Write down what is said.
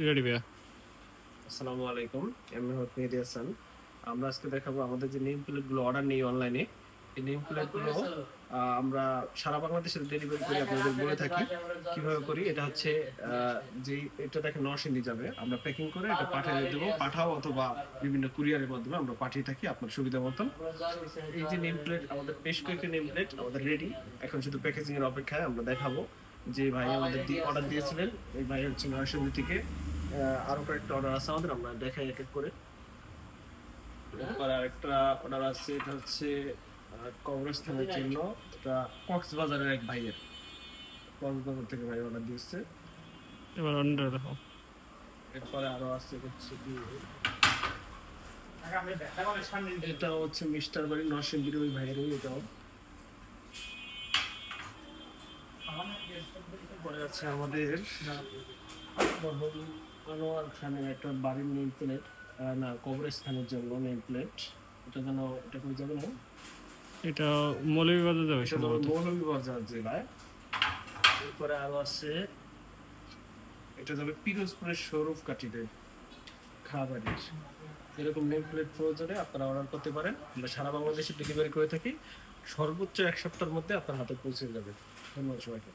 Ready আসসালামু আলাইকুম, আমি হাসান। আমরা আজকে দেখাবো আমাদের যে নেম অর্ডার নেই অনলাইনে এই নেম আমরা সারা বাংলাদেশে ডেলিভারি করি আপনাদের বলে থাকি। কীভাবে করি? এটা হচ্ছে যে এটা দেখে নরসিংদী যাবে। আমরা প্যাকিং করে এটা পাঠিয়ে দেবো। পাঠাও অথবা বিভিন্ন কুরিয়ারের মাধ্যমে আমরা পাঠিয়ে থাকি আপনার সুবিধা মতন। এই যে নেম প্লেট আমাদের বেশ কয়েকটি নেম প্লেট আমাদের রেডি এখন শুধু প্যাকেজিং এর অপেক্ষায় আমরা দেখাবো। যে ভাই আমাদের অর্ডার দিয়েছিলেন এই ভাই হচ্ছে নরসিংদী থেকে আরও কয়েকটা অর্ডার আছে আমাদের আমরা দেখাই এক এক করে। এরপর আরেকটা অর্ডার আছে এটা হচ্ছে কবরস্থানের জন্য এটা কক্সবাজারের এক ভাইয়ের। কক্সবাজার থেকে ভাই অর্ডার দিয়েছে। এবার অন্যটা দেখো এরপরে আরও আছে হচ্ছে কি? এটা হচ্ছে মিস্টার বাড়ি নরসিংদীর ওই ভাইয়েরই এটাও। পরে আছে আমাদের আনোয়ার খানের একটা বাড়ির নেম প্লেট না কবরস্থানের জন্য নেম প্লেট এটা যেন এটা কই যাবে না? এটা মৌলভীবাজার যাবে সম্ভবত। মৌলভীবাজার জেলায়। এরপরে আরও আছে এটা যাবে পিরোজপুরের সৌরভ কাঠিতে খাবারের। এরকম নেম প্লেট প্রয়োজনে আপনারা অর্ডার করতে পারেন। আমরা সারা বাংলাদেশে ডেলিভারি করে থাকি। সর্বোচ্চ এক সপ্তাহের মধ্যে আপনার হাতে পৌঁছে যাবে। ধন্যবাদ সবাইকে।